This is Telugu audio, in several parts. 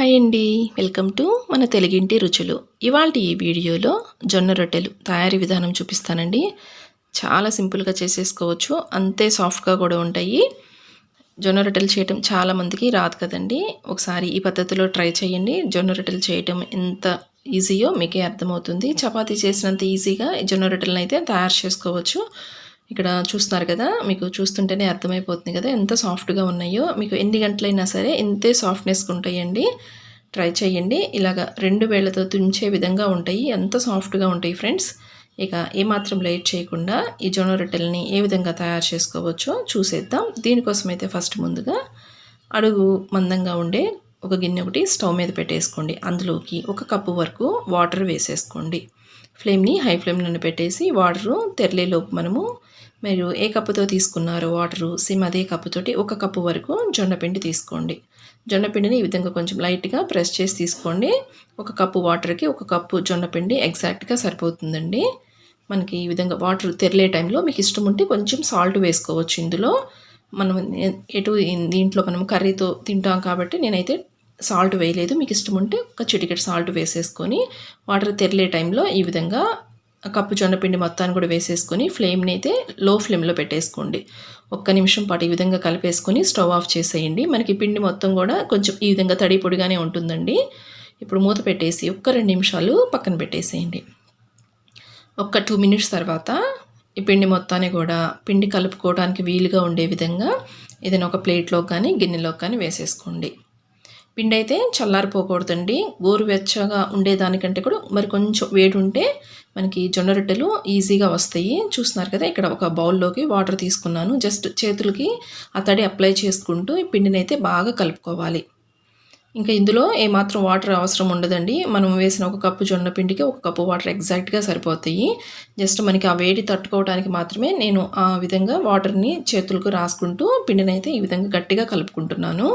హాయ్ అండి. వెల్కమ్ టు మన తెలుగింటి రుచులు. ఇవాళ ఈ వీడియోలో జొన్న రొట్టెలు తయారీ విధానం చూపిస్తానండి. చాలా సింపుల్గా చేసేసుకోవచ్చు. అంతే సాఫ్ట్గా కూడా ఉంటాయి. జొన్న రొట్టెలు చేయటం చాలామందికి రాదు కదండి. ఒకసారి ఈ పద్ధతిలో ట్రై చేయండి. జొన్న రొట్టెలు చేయటం ఎంత ఈజీయో మీకే అర్థమవుతుంది. చపాతీ చేసినంత ఈజీగా జొన్న రొట్టెలను అయితే తయారు చేసుకోవచ్చు. ఇక్కడ చూస్తున్నారు కదా మీకు చూస్తుంటేనే అర్థమైపోతుంది కదా ఎంత సాఫ్ట్గా ఉన్నాయో. మీకు ఎన్ని గంటలైనా సరే ఇంతే సాఫ్ట్నెస్ ఉంటాయండి. ట్రై చేయండి. ఇలాగ రెండు వేళ్ళతో తుంచే విధంగా ఉంటాయి. ఎంత సాఫ్ట్గా ఉంటాయి ఫ్రెండ్స్. ఇక ఏమాత్రం లేట్ చేయకుండా ఈ జొన్న రొట్టెలని ఏ విధంగా తయారు చేసుకోవచ్చో చూసేద్దాం. దీనికోసం అయితే ఫస్ట్ ముందుగా అడుగు మందంగా ఉండే ఒక గిన్నె ఒకటి స్టవ్ మీద పెట్టేసుకోండి. అందులోకి ఒక కప్పు వరకు వాటర్ వేసేసుకోండి. ఫ్లేమ్ని హై ఫ్లేమ్లో పెట్టేసి వాటరు తెరలేలోపు మనము మీరు ఏ కప్పుతో తీసుకున్నారో వాటరు సేమ్ అదే కప్పుతోటి ఒక కప్పు వరకు జొన్నపిండి తీసుకోండి. జొన్నపిండిని ఈ విధంగా కొంచెం లైట్గా ప్రెస్ చేసి తీసుకోండి. ఒక కప్పు వాటర్కి ఒక కప్పు జొన్నపిండి ఎగ్జాక్ట్గా సరిపోతుందండి. మనకి ఈ విధంగా వాటర్ తెరలే టైంలో మీకు ఇష్టం ఉంటే కొంచెం సాల్ట్ వేసుకోవచ్చు ఇందులో. మనం ఎటు దీంట్లో మనం కర్రీతో తింటాం కాబట్టి నేనైతే సాల్ట్ వేయలేదు. మీకు ఇష్టం ఉంటే ఒక చిటికెట్ సాల్ట్ వేసేసుకొని వాటర్ తెరలే టైంలో ఈ విధంగా కప్పు జొన్నపిండి మొత్తాన్ని కూడా వేసేసుకొని ఫ్లేమ్ని అయితే లో ఫ్లేమ్లో పెట్టేసుకోండి. ఒక్క నిమిషం పాటు ఈ విధంగా కలిపేసుకొని స్టవ్ ఆఫ్ చేసేయండి. మనకి పిండి మొత్తం కూడా కొంచెం ఈ విధంగా తడి పొడిగానే ఉంటుందండి. ఇప్పుడు మూత పెట్టేసి ఒక్క రెండు నిమిషాలు పక్కన పెట్టేసేయండి. ఒక్క టూ మినిట్స్ తర్వాత ఈ పిండి మొత్తాన్ని కూడా పిండి కలుపుకోవడానికి వీలుగా ఉండే విధంగా ఏదైనా ఒక ప్లేట్లో కానీ గిన్నెలో కానీ వేసేసుకోండి. పిండి అయితే చల్లారిపోకూడదండి గోరువెచ్చగా ఉండేదానికంటే కూడా మరి కొంచెం వేడి ఉంటే మనకి జొన్న రొట్టెలు ఈజీగా వస్తాయి. చూస్తున్నారు కదా ఇక్కడ ఒక బౌల్లోకి వాటర్ తీసుకున్నాను. జస్ట్ చేతులకి ఆ తడి అప్లై చేసుకుంటూ ఈ పిండిని అయితే బాగా కలుపుకోవాలి. ఇంకా ఇందులో ఏమాత్రం వాటర్ అవసరం ఉండదండి. మనం వేసిన ఒక కప్పు జొన్న పిండికి ఒక కప్పు వాటర్ ఎగ్జాక్ట్గా సరిపోతాయి. జస్ట్ మనకి ఆ వేడి తట్టుకోవడానికి మాత్రమే నేను ఆ విధంగా వాటర్ని చేతులకు రాసుకుంటూ పిండిని అయితే ఈ విధంగా గట్టిగా కలుపుకుంటున్నాను.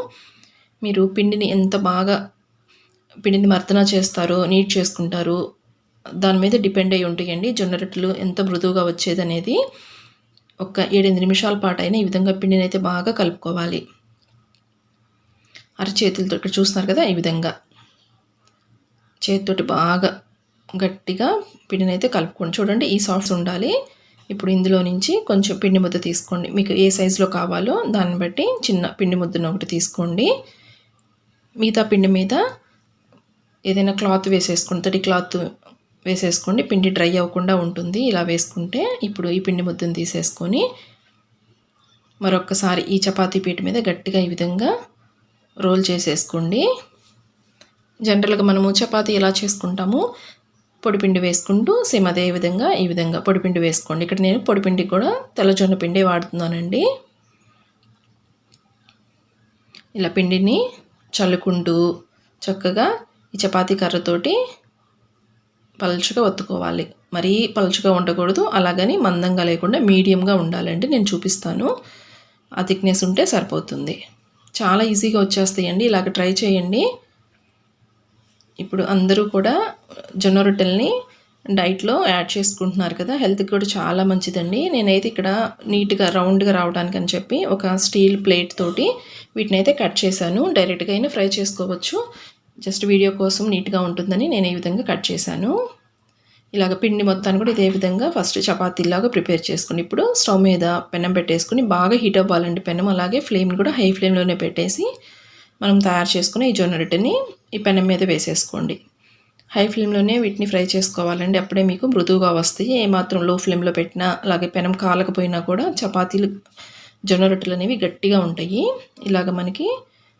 మీరు పిండిని ఎంత బాగా పిండిని మర్దన చేస్తారో నీట్ చేసుకుంటారు దాని మీద డిపెండ్ అయి ఉంటాయండి జొన్న రొట్టెలు ఎంత మృదువుగా వచ్చేది అనేది ఒక ఏడెనిమిది నిమిషాల పాటు అయినా ఈ విధంగా పిండిని అయితే బాగా కలుపుకోవాలి. అరచేతులతో ఇక్కడ చూస్తున్నారు కదా ఈ విధంగా. చేతితోటి బాగా గట్టిగా పిండిని అయితే కలుపుకోండి. చూడండి ఈ సాఫ్ట్స్ ఉండాలి. ఇప్పుడు ఇందులో నుంచి కొంచెం పిండి ముద్ద తీసుకోండి. మీకు ఏ సైజులో కావాలో దాన్ని బట్టి చిన్న పిండి ముద్దను ఒకటి తీసుకోండి. మిగతా పిండి మీద ఏదైనా క్లాత్ వేసేసుకోండి తడి క్లాత్ వేసేసుకోండి పిండి డ్రై అవ్వకుండా ఉంటుంది. ఇలా వేసుకుంటే ఇప్పుడు ఈ పిండి ముద్దను తీసేసుకొని మరొకసారి ఈ చపాతీ పీట మీద గట్టిగా ఈ విధంగా రోల్ చేసేసుకోండి. జనరల్గా మనము చపాతీ ఎలా చేసుకుంటాము పొడిపిండి వేసుకుంటూ సేమ్ అదే విధంగా ఈ విధంగా పొడిపిండి వేసుకోండి. ఇక్కడ నేను పొడిపిండి కూడా తెల్లజొన్న పిండి వాడుతున్నానండి. ఇలా పిండిని చల్లుకుంటూ చక్కగా ఈ చపాతీ కర్రతోటి పలుచగా ఒత్తుకోవాలి. మరీ పలుచగా ఉండకూడదు. అలాగని మందంగా లేకుండా మీడియంగా ఉండాలండి నేను చూపిస్తాను. ఆ థిక్నెస్ ఉంటే సరిపోతుంది. చాలా ఈజీగా వచ్చేస్తాయండి. ఇలాగ ట్రై చేయండి. ఇప్పుడు అందరూ కూడా జొన్న రొట్టెల్ని డైట్లో యాడ్ చేసుకుంటున్నారు కదా హెల్త్కి కూడా చాలా మంచిదండి. నేనైతే ఇక్కడ నీట్గా రౌండ్గా రావడానికి అని చెప్పి ఒక స్టీల్ ప్లేట్ తోటి వీటిని అయితే కట్ చేశాను. డైరెక్ట్గా అయినా ఫ్రై చేసుకోవచ్చు. జస్ట్ వీడియో కోసం నీట్గా ఉంటుందని నేను ఈ విధంగా కట్ చేశాను. ఇలాగ పిండి మొత్తాన్ని కూడా ఇదే విధంగా ఫస్ట్ చపాతీలాగా ప్రిపేర్ చేసుకుని ఇప్పుడు స్టవ్ మీద పెనం పెట్టేసుకుని బాగా హీట్ అవ్వాలండి. పెనం అలాగే ఫ్లేమ్ని కూడా హై ఫ్లేమ్లోనే పెట్టేసి మనం తయారు చేసుకుని ఈ జొన్న రొట్టెని ఈ పెనం మీద వేసేసుకోండి. హై ఫ్లేమ్లోనే వీటిని ఫ్రై చేసుకోవాలండి. అప్పుడే మీకు మృదువుగా వస్తాయి. ఏమాత్రం లో ఫ్లేమ్లో పెట్టినా అలాగే పెనం కాలకపోయినా కూడా చపాతీలు జొన్న రొట్టెలు అనేవి గట్టిగా ఉంటాయి. ఇలాగ మనకి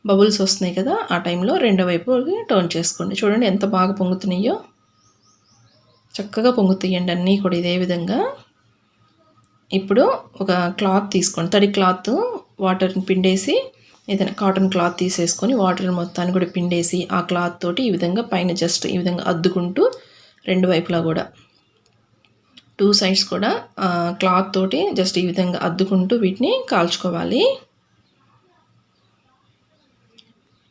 బబుల్స్ వస్తున్నాయి కదా ఆ టైంలో రెండో వైపు టర్న్ చేసుకోండి. చూడండి ఎంత బాగా పొంగుతున్నాయో. చక్కగా పొంగుతాయండి అన్నీ కూడా ఇదే విధంగా. ఇప్పుడు ఒక క్లాత్ తీసుకోండి. తడి క్లాత్ వాటర్ని పిండేసి ఏదైనా కాటన్ క్లాత్ తీసేసుకొని వాటర్ మొత్తాన్ని కూడా పిండేసి ఆ క్లాత్ తోటి ఈ విధంగా పైన జస్ట్ ఈ విధంగా అద్దుకుంటూ రెండు వైపులా కూడా టూ సైడ్స్ కూడా క్లాత్ తోటి జస్ట్ ఈ విధంగా అద్దుకుంటూ వీటిని కాల్చుకోవాలి.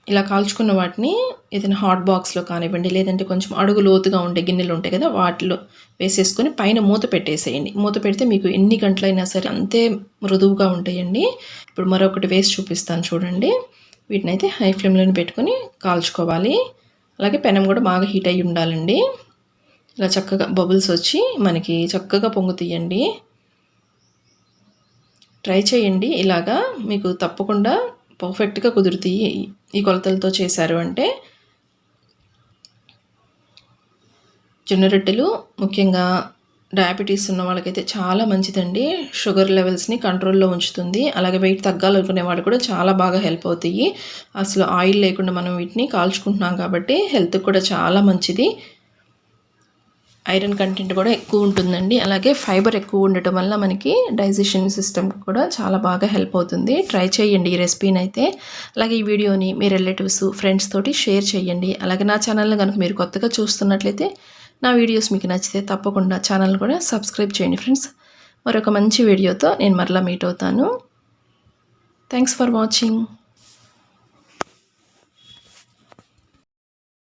ఇలా కాల్చుకున్న వాటిని ఏదైనా హాట్ బాక్స్లో కానివ్వండి లేదంటే కొంచెం అడుగు లోతుగా ఉండే గిన్నెలు ఉంటాయి కదా వాటిలో వేసేసుకొని పైన మూత పెట్టేసేయండి. మూత పెడితే మీకు ఎన్ని గంటలైనా సరే అంతే మృదువుగా ఉంటాయండి. ఇప్పుడు మరొకటి వేసి చూపిస్తాను చూడండి. వీటిని అయితే హై ఫ్లేమ్లోనే పెట్టుకొని కాల్చుకోవాలి. అలాగే పెనం కూడా బాగా హీట్ అయ్యి ఉండాలండి. ఇలా చక్కగా బబుల్స్ వచ్చి మనకి చక్కగా పొంగుతీయండి. ట్రై చేయండి. ఇలాగా మీకు తప్పకుండా పర్ఫెక్ట్గా కుదురుతాయి ఈ కొలతలతో చేశారు. అంటే జొన్న రొట్టెలు ముఖ్యంగా డయాబెటీస్ ఉన్న వాళ్ళకైతే చాలా మంచిదండి. షుగర్ లెవెల్స్ని కంట్రోల్లో ఉంచుతుంది. అలాగే వెయిట్ తగ్గాలనుకునే వాళ్ళు కూడా చాలా బాగా హెల్ప్ అవుతాయి అసలు ఆయిల్ లేకుండా మనం వీటిని కాల్చుకుంటున్నాం కాబట్టి హెల్త్కి కూడా చాలా మంచిది. ఐరన్ కంటెంట్ కూడా ఎక్కువ ఉంటుందండి. అలాగే ఫైబర్ ఎక్కువ ఉండటం వల్ల మనకి డైజెషన్ సిస్టమ్ కూడా చాలా బాగా హెల్ప్ అవుతుంది. ట్రై చేయండి ఈ రెసిపీని అయితే. అలాగే ఈ వీడియోని మీ రిలేటివ్స్ ఫ్రెండ్స్ తోటి షేర్ చేయండి. అలాగే నా ఛానల్ని కనుక మీరు కొత్తగా చూస్తున్నట్లయితే నా వీడియోస్ మీకు నచ్చితే తప్పకుండా ఛానల్ కూడా సబ్స్క్రైబ్ చేయండి ఫ్రెండ్స్. మరొక మంచి వీడియోతో నేను మరలా మీట్ అవుతాను. Thanks for watching.